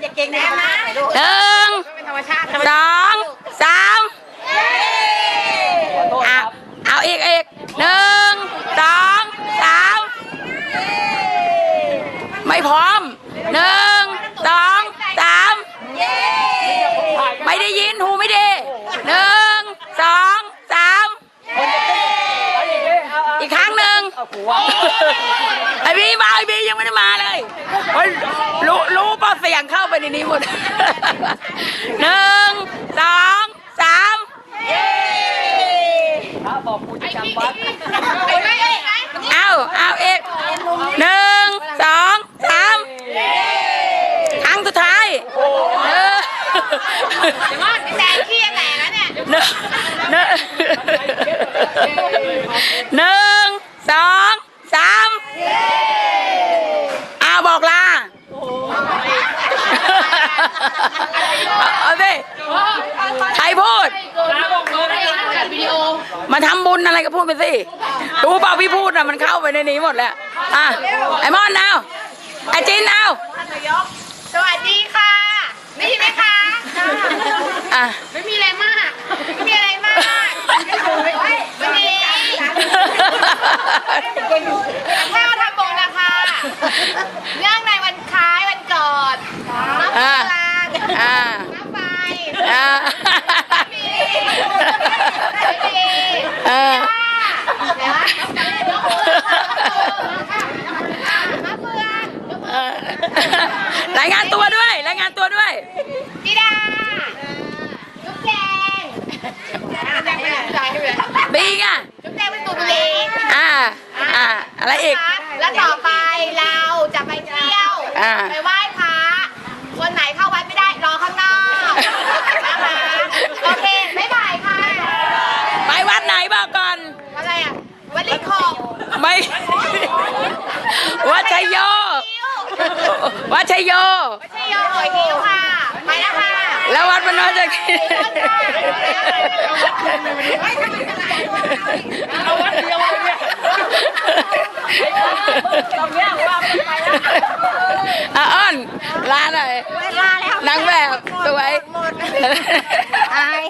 อย่าเก่งนะหนึ่งสองสามเอาเอาอีกอีกหนึ่งสองสามไม่พร้อมหนึ่งสองสามไม่ได้ยินหูไม่ดีหนึ่งสองสามอีกครั้งหนึ่งไอบีมาไอบียังไม่ได้มาเลยเฮ้ยรู้รู้ป่ะเสียงเข้า ไปในนี้หมดหนึ่งสองสามบอกกูจะจำวัดเอาเอาอีกหนึ่งสองสามครั้งสุดท้ายเออแซงขี้แตกแล้วเนี่ยหนึ่งหนึ่งหนึ่งสองสามเอาบอกลา เอาสิใครพูด มาทำบุญอะไรก็พูดไปสิ รู้เปล่าพี่พูดอะมันเข้าไปในนี้หมดแล้ว อะ ไอ้มอนเอาไอ้จินเอา สวัสดีค่ะได้ยินไหมคะ อะ ไม่มีอะไรมาก ไม่มีอะไรมากวันนี้ข้าวทำบุญนะคะเนื่องในวันคล้ายวันเกิดน้ำ อ่า ปลา อ่า น้ำไฟอ่ามีมีเออเดี๋ยวนะมะเฟืออรายงานตัวด้วยรายงานตัวด้วยจีดาจุ๊บแจงบีไงจุ๊บแจงเป็นตุบุรีอ่า อ่า อะไรอีก แล้วต่อไปเราจะไปเที่ยว อ่า ไปไหว้พระ คนไหนเข้าวัดไม่ได้รอข้างนอกนะคะโอเคบ๊ายบายค่ะ ไปวัดไหนบอกก่อน อะไรอะวัดลิคง ไม่วัดชัยโยวัดชัยโย ไม่ใช่โยหอยหิวค่ะ ไปแล้วค่ะแล้ววัดมันน้อยจะกินเอาวัดเดียวเลยเนี่ยตรงเนี้ยว่าไปแล้วอะอ้อนลาหน่อยลาแล้วนางแบบสวยอาย